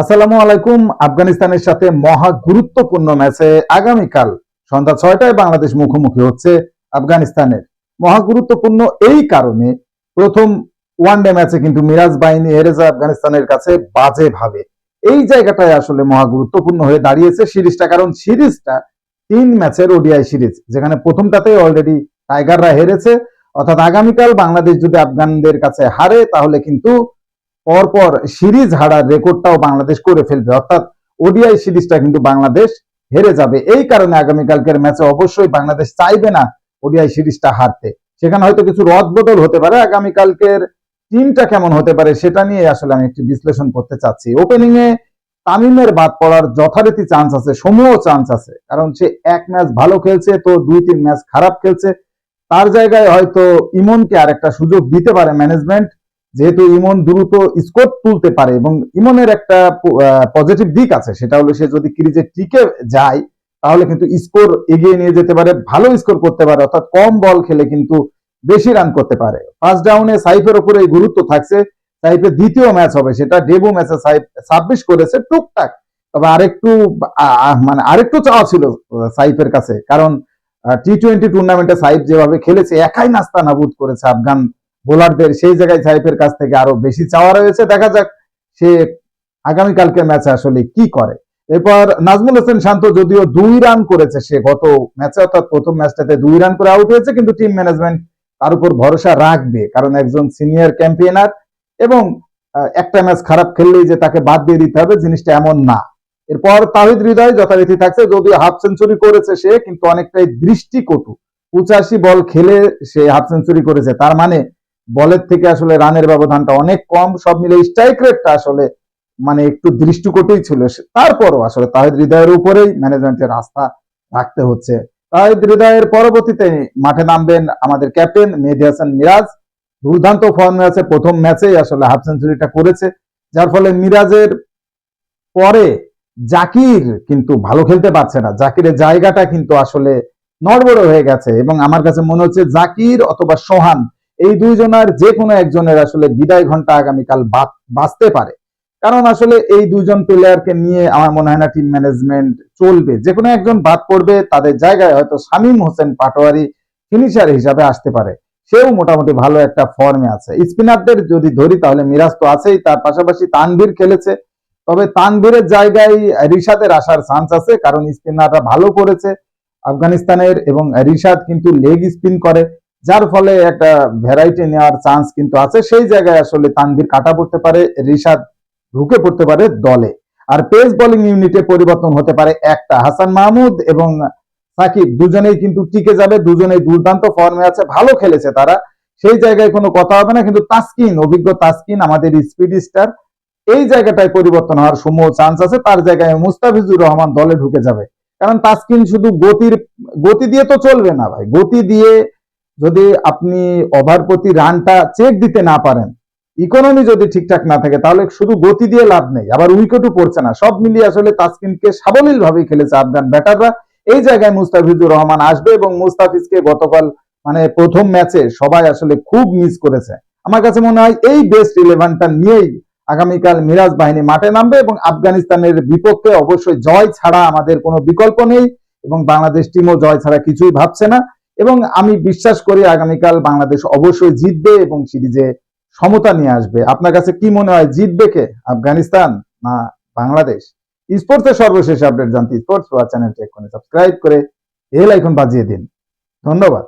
আসসালামু আলাইকুম। আফগানিস্তানের সাথে মহা গুরুত্বপূর্ণ ম্যাচে আগামীকাল সন্ধ্যা ছয়টায় বাংলাদেশ মুখোমুখি হচ্ছে আফগানিস্তানের। মহা গুরুত্বপূর্ণ এই কারণে প্রথম ওয়ানডে ম্যাচে কিন্তু মিরাজ বাহিনী হেরে যায় আফগানিস্তানের কাছে বাজে ভাবে এই জায়গাটায় আসলে মহা গুরুত্বপূর্ণ হয়ে দাঁড়িয়েছে সিরিজটা, কারণ সিরিজটা তিন ম্যাচের ওডিআই সিরিজ, যেখানে প্রথমটাতে অলরেডি টাইগাররা হেরেছে। অর্থাৎ আগামীকাল বাংলাদেশ যদি আফগানদের কাছে হারে, তাহলে কিন্তু পরপর সিরিজ হারার রেকর্ডটাও বাংলাদেশ করে ফেলবে। অর্থাৎ ওডিআই সিরিজটা কিন্তু বাংলাদেশ হেরে যাবে। এই কারণে আগামীকালকের ম্যাচে অবশ্যই বাংলাদেশ চাইবে না ওডিআই সিরিজটা হারতে। সেখানে হয়তো কিছু রদবদল হতে পারে। আগামীকালকের টিমটা কেমন হতে পারে সেটা নিয়ে আসলে আমি একটু বিশ্লেষণ করতে চাচ্ছি। ওপেনিং এ তামিমের বাদ পড়ার যথারীতি চান্স আছে সমূহ চান্স আছে। কারণ সে এক ম্যাচ ভালো খেলছে, তো দুই তিন ম্যাচ খারাপ খেলছে। তার জায়গায় হয়তো ইমনকে আর একটা সুযোগ দিতে পারে ম্যানেজমেন্ট যেহেতু ইমন দ্রুত স্কোর তুলতে পারে এবং ইমনের একটা পজিটিভ দিক আছে, সেটা হলো সে যদি ক্রিজে টিকে যায়, তাহলে কিন্তু স্কোর এগিয়ে নিয়ে যেতে পারে, ভালো স্কোর করতে পারে, অর্থাৎ কম বল খেলে কিন্তু বেশি রান করতে পারে। ফার্স্ট ডাউনে সাইফের উপরে এই গুরুত্ব থাকছে, সাইফের দ্বিতীয় ম্যাচ হবে, সেটা ডেবু ম্যাচে সাইফ ছাব্বিশ করেছে টুকটাক। তবে আরেকটু মানে আরেকটু চাওয়া ছিল সাইফের কাছে, কারণ টি টোয়েন্টি টুর্নামেন্টে সাইফ যেভাবে খেলেছে, একাই নাস্তা নাবুদ করেছে আফগান বোলারদের সেই জায়গায় সাইফের কাছ থেকে আরও বেশি চাওয়া রয়েছে। দেখা যাক সে আগামীকালকে ম্যাচে আসলে কি করে। এরপর নাজমুল হোসেন শান্ত যদিও দুই রান করেছে, সে গত ম্যাচে, অর্থাৎ প্রথম ম্যাচটাতে দুই রান করে আউট হয়েছে, কিন্তু টিম ম্যানেজমেন্ট তার উপর ভরসা রাখবে। কারণ একজন সিনিয়র ক্যাম্পিয়নার এবং একটা ম্যাচ খারাপ খেললেই যে তাকে বাদ দিয়ে দিতে হবে, জিনিসটা এমন না। এরপর তাহিদ হৃদয় যথারীতি থাকছে, যদিও হাফ সেঞ্চুরি করেছে সে, কিন্তু অনেকটাই দৃষ্টিকটু। পঁচাশি বল খেলে সে হাফ সেঞ্চুরি করেছে, তার মানে বলের থেকে আসলে রানের ব্যবধানটা অনেক কম, সব মিলে স্ট্রাইক রেটটা আসলে মানে একটু দৃষ্টিকটুই ছিল। তারপরও আসলে তাহিদ হৃদয়ের উপরেই ম্যানেজমেন্টের আস্থা রাখতে হচ্ছে। তাহিদ হৃদয়ের পরবর্তীতে মাঠে নামবেন আমাদের ক্যাপ্টেন মেহেদি হাসান মিরাজ। দুর্দান্ত ফর্মে আছে, প্রথম ম্যাচেই আসলে হাফ সেঞ্চুরিটা করেছে। যার ফলে মিরাজের পরে জাকির কিন্তু ভালো খেলতে পারছে না। জাকিরের জায়গাটা কিন্তু আসলে নড়বড় হয়ে গেছে এবং আমার কাছে মনে হচ্ছে জাকির অথবা সোহান এই দুইজনের যে কোনো একজনের আসলে বিদায় ঘণ্টা আগামীকাল বাঁচতে পারে। কারণ আসলে এই দুজন প্লেয়ারকে নিয়ে আমার মনে হয় না টিম ম্যানেজমেন্ট চলবে। যে কোনো একজন বাদ পড়বে, তাদের জায়গায় হয়তো শামীম হোসেন পাটোয়ারি ফিনিশার হিসাবে আসতে পারে। সেও মোটামুটি ভালো একটা ফর্মে আছে। স্পিনারদের যদি ধরি, তাহলে মিরাজ তো আছেই। তার পাশাপাশি তানভীর খেলেছে। তবে তানভীরের জায়গায় রিশাদের আসার চান্স আছে, কারণ স্পিনাররা ভালো করেছে। আফগানিস্তানের এবং রিশাদ কিন্তু লেগ স্পিন করে। যার ফলে একটা ভ্যারাইটি নেওয়ার চান্স কিন্তু আছে। সেই জায়গায় আসলে তানভীর কাটা পড়তে পারে, রিশাদ ঢুকে পড়তে পারে দলে। আর পেস বোলিং ইউনিটে পরিবর্তন হতে পারে একটা। হাসান মাহমুদ এবং সাকিব দুজনেই কিন্তু টিকে যাবে, দুজনেই দুর্দান্ত ফর্মে আছে, ভালো খেলেছে তারা। সেই জায়গায় কোনো কথা হবে না, কিন্তু তাস্কিন, অভিজ্ঞ তাস্কিন, আমাদের স্পিড স্টার এই জায়গাটায় পরিবর্তন হওয়ার সমূহ চান্স আছে। তার জায়গায় মুস্তাফিজুর রহমান দলে ঢুকে যাবে। কারণ তাসকিন শুধু গতির, গতি দিয়ে তো চলবে না ভাই। গতি দিয়ে যদি আপনি ওভার প্রতি রানটা চেক দিতে না পারেন ইকোনমি যদি ঠিকঠাক না থাকে, তাহলে শুধু গতি দিয়ে লাভ নেই, আবার উইকেটও পড়ছে না। সব মিলিয়ে আসলে তাসকিনকে সাবলীল ভাবেই খেলেছে আফগান ব্যাটাররা। এই জায়গায় মুস্তাফিজুর রহমান আসবে এবং মুস্তাফিজকে গতকাল মানে প্রথম ম্যাচে সবাই আসলে খুব মিস করেছে। আমার কাছে মনে হয় এই বেস্ট ইলেভেনটা নিয়েই আগামীকাল মিরাজ বাহিনী মাঠে নামবে এবং আফগানিস্তানের বিপক্ষে অবশ্যই জয় ছাড়া আমাদের কোনো বিকল্প নেই এবং বাংলাদেশ টিমও জয় ছাড়া কিছুই ভাবছে না। এবং আমি বিশ্বাস করি আগামীকাল বাংলাদেশ অবশ্যই জিতবে এবং সিরিজে সমতা নিয়ে আসবে। আপনার কাছে কি মনে হয়, জিতবে কে? আফগানিস্তান না বাংলাদেশ? স্পোর্টসের সর্বশেষ আপডেট জানতে স্পোর্টস চ্যানেলটি এক্ষুনি সাবস্ক্রাইব করে বেল আইকন বাজিয়ে দিন। ধন্যবাদ।